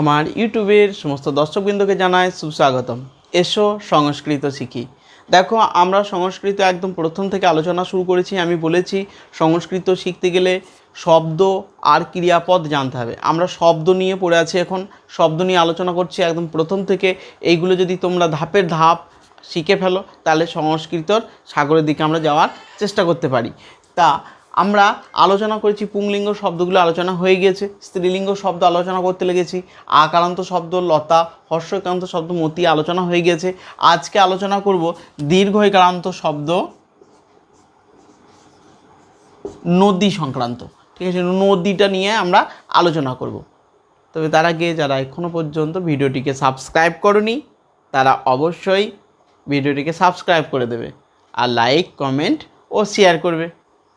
আমার ইউটিউবের সমস্ত দর্শকবৃন্দকে জানাই সুস্বাগতম এসো সংস্কৃত শিখি। দেখো, আমরা সংস্কৃত একদম প্রথম থেকে আলোচনা শুরু করেছি। আমি বলেছি, সংস্কৃত শিখতে গেলে শব্দ আর ক্রিয়াপদ জানতে হবে। আমরা শব্দ নিয়ে পড়ে আছি এখন। শব্দ নিয়ে আলোচনা করছি একদম প্রথম থেকে। এইগুলো যদি তোমরা ধাপের ধাপ শিখে ফেলো, তাহলে সংস্কৃতর সাগরের দিকে আমরা যাওয়ার চেষ্টা করতে পারি। তা আমরা আলোচনা করেছি পুংলিঙ্গ শব্দগুলো আলোচনা হয়ে গিয়েছে, স্ত্রীলিঙ্গ শব্দ আলোচনা করতে লেগেছি, আকারান্ত শব্দ, লতা হর্ষকান্ত শব্দ, মতি আলোচনা হয়ে গিয়েছে। আজকে আলোচনা করব দীর্ঘকারান্ত শব্দ, নদী সংক্রান্ত। ঠিক আছে, নদীটা নিয়ে আমরা আলোচনা করব। তবে তার আগে যারা এখনও পর্যন্ত ভিডিওটিকে সাবস্ক্রাইব করনি, তারা অবশ্যই ভিডিওটিকে সাবস্ক্রাইব করে দেবে। আর লাইক, কমেন্ট ও শেয়ার করবে।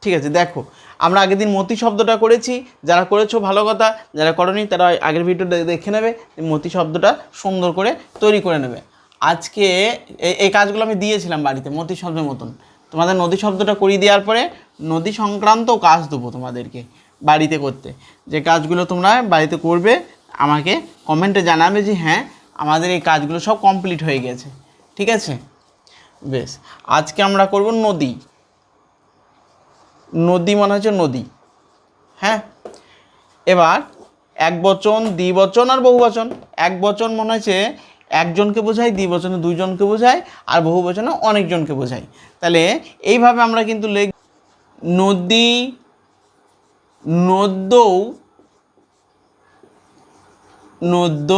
ঠিক আছে, দেখো। আমরা আগের দিন মতি শব্দটা করেছি, যারা করেছ ভালো কথা, যারা করনি তারা আগের ভিডিওটা দেখে নেবে মতি শব্দটা সুন্দর করে তৈরি করে নেবে। আজকে এই- কাজগুলো আমি দিয়েছিলাম বাড়িতে, মতি শব্দের মতন। তোমাদের নদী শব্দটা করিয়ে দেওয়ার পরে নদী সংক্রান্ত কাজ দেবো তোমাদেরকে বাড়িতে করতে। যে কাজগুলো তোমরা বাড়িতে করবে, আমাকে কমেন্টে জানাবে যে হ্যাঁ আমাদের এই কাজগুলো সব কমপ্লিট হয়ে গেছে। ঠিক আছে? বেশ, আজকে আমরা করব নদী। নদী মানে হচ্ছে নদী। হ্যাঁ? এবার এক বচন দ্বিবচন আর বহু বচন। এক বচন মনে হচ্ছে একজনকে বোঝায় দ্বিবচনে দুইজনকে বোঝায় আর বহু বচনে অনেকজনকে বোঝায়। তাহলে এইভাবে আমরা কিন্তু লেখ নদী, নদ্যৌ, নদ্য।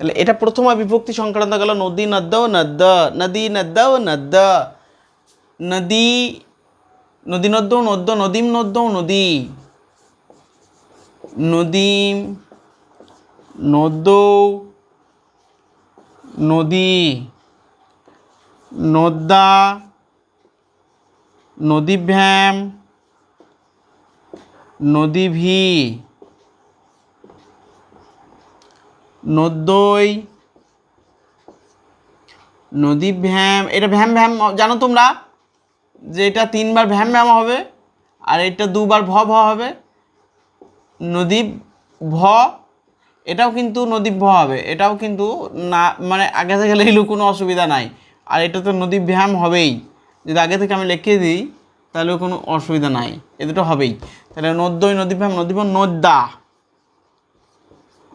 তাহলে এটা প্রথম বিভক্তি সংক্রান্ত গেল, নদী, নদ্য নদ্য, নদী, নদ্য নদ্য। নদী নদী নদ্য নদ্য, নদীম নদ্য, নদী। নদীম, নদ্য, নদী। নদ্যা, নদীভ্যাম, নদীভি। নদ্যই নদী ভ্যাম এটা ভ্যাম ভ্যাম, জানো তোমরা? যে এটা তিনবার ভ্যাম ভ্যাম হবে আর এটা দুবার ভ ভ হবে। নদী ভ, এটাও কিন্তু নদী ভ হবে। এটাও কিন্তু না মানে আগে থেকে লিখলেও কোনো অসুবিধা নাই। আর এটা তো নদী ভ্যাম হবেই। যদি আগে থেকে আমি লিখে দিই, তাহলেও কোনো অসুবিধা নাই। এ দুটো হবেই। তাহলে নদ্যই নদী ভ্যাম নদী ভ্যাম নদ্যা।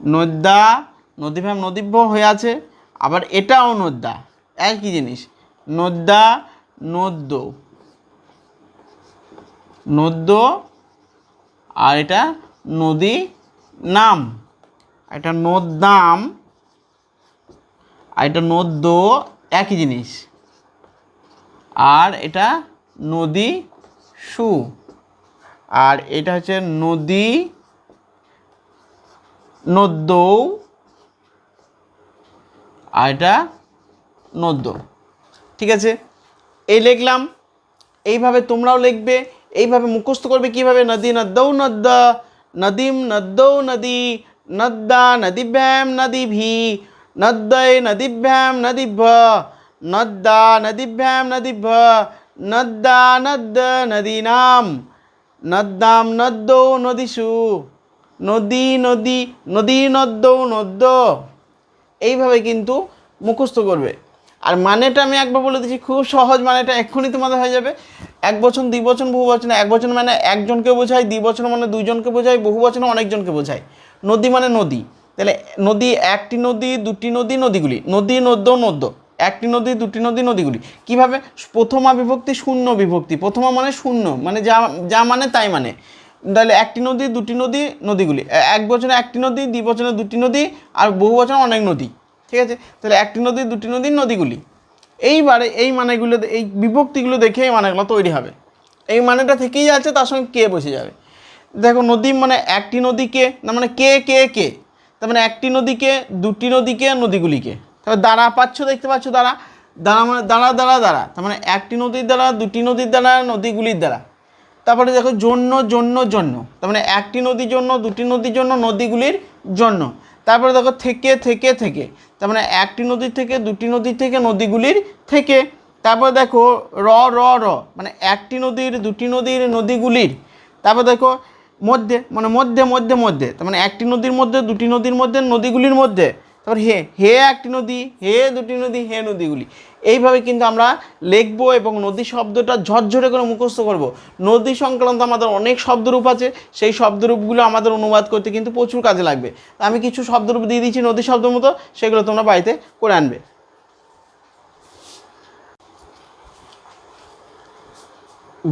নদ্যা নদীভ্যাম নদীভ্য হয়ে আছে। আবার এটাও নদ্যা। একই জিনিস। নদ্যা, নদ্য। নদ্য আর এটা নদী নাম। এটা নদ্যাম আর এটা নদ্য একই জিনিস। আর এটা নদী সু। আর এটা হচ্ছে নদী নদ্য আর এটা নদ্য। ঠিক আছে? এই লিখলাম। এইভাবে তোমরাও লিখবে। এইভাবে মুখস্থ করবে কীভাবে? নদী নদ্যৌ নদ্য নদীম নদ্যৌ নদী নদ্যা নদীভ্যাম, নদীভি নদ্যয় নদীভ্যাম, নদীভ্য নদ্যা নদীভ্যাম, নদীভ্য নদ্যা নদ্য নদীনাম নদ্যাম নদ্যৌ নদীষু নদী নদী নদী নদ্য নদ্য এইভাবে কিন্তু মুখস্থ করবে। আর মানেটা আমি একবার বলে দিচ্ছি, খুব সহজ মানেটা এক্ষুনি তোমাদের হয়ে যাবে। এক বছর দুই বছর বহু বচন, এক বছর মানে একজনকে বোঝায়, দুই বছর মানে দুইজনকে বোঝায়, বহু বচন অনেকজনকে বোঝায়। নদী মানে নদী। তাহলে নদী একটি নদী, দুটি নদী, নদীগুলি। নদী, নদ্য নদ্য। একটি নদী, দুটি নদী, নদীগুলি। কীভাবে? প্রথমা বিভক্তি, শূন্য বিভক্তি। প্রথমা মানে শূন্য মানে যা যা মানে তাই মানে। তাহলে একটি নদী, দুটি নদী, নদীগুলি। এক বছরে একটি নদী দ্বি বছরে দুটি নদী, আর বহু বছরে অনেক নদী। ঠিক আছে? তাহলে একটি নদী, দুটি নদী, নদীগুলি। এইবারে এই মানেগুলো এই বিভক্তিগুলো দেখে এই মানেগুলো তৈরি হবে। এই মানেটা থেকেই আছে তার সঙ্গে কে বসে যাবে? দেখো, নদী মানে একটি নদীকে না মানে কে কে কে? তার মানে একটি নদীকে দুটি নদীকে নদীগুলিকে তারপর দ্বারা পাচ্ছ, দেখতে পাচ্ছ দ্বারা দ্বারা মানে দ্বারা দ্বারা দ্বারা তার মানে একটি নদীর দ্বারা, দুটি নদীর দ্বারা, নদীগুলির দ্বারা। তারপরে দেখো, জন্য জন্য জন্য। তার মানে একটি নদীর জন্য, দুটি নদীর জন্য, নদীগুলির জন্য। তারপরে দেখো, থেকে থেকে থেকে। তার মানে একটি নদী থেকে দুটি নদী থেকে নদীগুলির থেকে। তারপর দেখো র র র মানে একটি নদীর, দুটি নদীর, নদীগুলির। তারপর দেখো মধ্যে মানে মধ্যে মধ্যে মধ্যে, তার মানে একটি নদীর মধ্যে, দুটি নদীর মধ্যে, নদীগুলির মধ্যে। তারপর হে হে একটি নদী, হে দুটি নদী, হে নদীগুলি। এইভাবে কিন্তু আমরা লিখব এবং নদী শব্দটা ঝরঝরে করে মুখস্থ করব। নদী সংক্রান্ত আমাদের অনেক শব্দরূপ আছে, সেই শব্দরূপগুলো আমাদের অনুবাদ করতে কিন্তু প্রচুর কাজে লাগবে। আমি কিছু শব্দরূপ দিয়ে দিচ্ছি নদী শব্দ মতো, সেগুলো তোমরা বাড়িতে করে আনবে।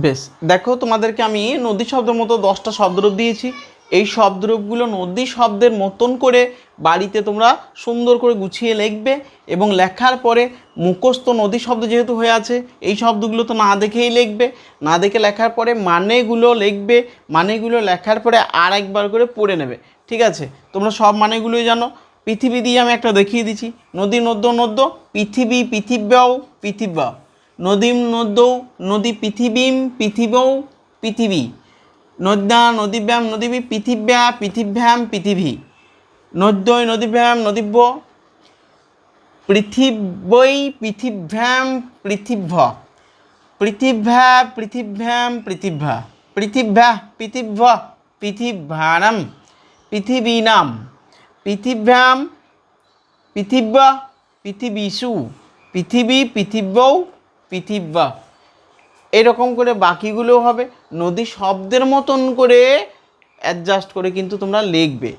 বেশ, দেখো তোমাদেরকে আমি নদী শব্দের মতো দশটা শব্দরূপ দিয়েছি। এই শব্দরূপগুলো নদী শব্দের মতন করে বাড়িতে তোমরা সুন্দর করে গুছিয়ে লিখবে এবং লেখার পরে মুখস্থ নদী শব্দ যেহেতু হয়ে আছে, এই শব্দগুলো তো না দেখেই লিখবে। না দেখে লেখার পরে মানেগুলো লিখবে, মানেগুলো লেখার পরে আর একবার করে পড়ে নেবে, ঠিক আছে? তোমরা সব মানেগুলোই জানো। পৃথিবী দিয়ে আমি একটা দেখিয়ে দিচ্ছি। নদী নদ্য নদ্য, পৃথিবী পৃথিব্যাও পৃথিব্যা। নদীম নদ্যৌ, নদী পৃথিবীম পৃথিবৌ পৃথিবী। নদ্যা নদীব্যাম নদীবি, পৃথিব্যা পৃথিব্যাম পৃথিবী। নদ্যই নদীব্যাম নদীব্য। পৃথিবৈ পৃথিব্যাম পৃথিব্য। পৃথিভ্যা পৃথিব্যাম পৃথিব্যা। পৃথিভ্যা পৃথিব্য পৃথিব্যানাম পৃথিবীনাম। পৃথিভ্যাম পৃথিব্য, পৃথিবীষু। পৃথিবী, পৃথিব্যৌ, পৃথিব্যা। এরকম করে বাকিগুলোও হবে। নদী শব্দের মতন করে অ্যাডজাস্ট করে কিন্তু তোমরা লিখবে।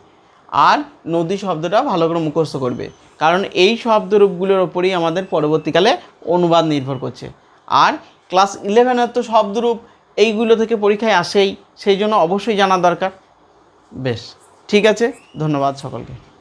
আর নদী শব্দটা ভালো করে মুখস্থ করবে। কারণ এই শব্দরূপগুলোর ওপরেই আমাদের পরবর্তীকালে অনুবাদ নির্ভর করছে। আর ক্লাস ইলেভেনের তো শব্দরূপ এইগুলো থেকে পরীক্ষায় আসেই, সেই জন্য অবশ্যই জানা দরকার। বেশ, ঠিক আছে, ধন্যবাদ সকলকে।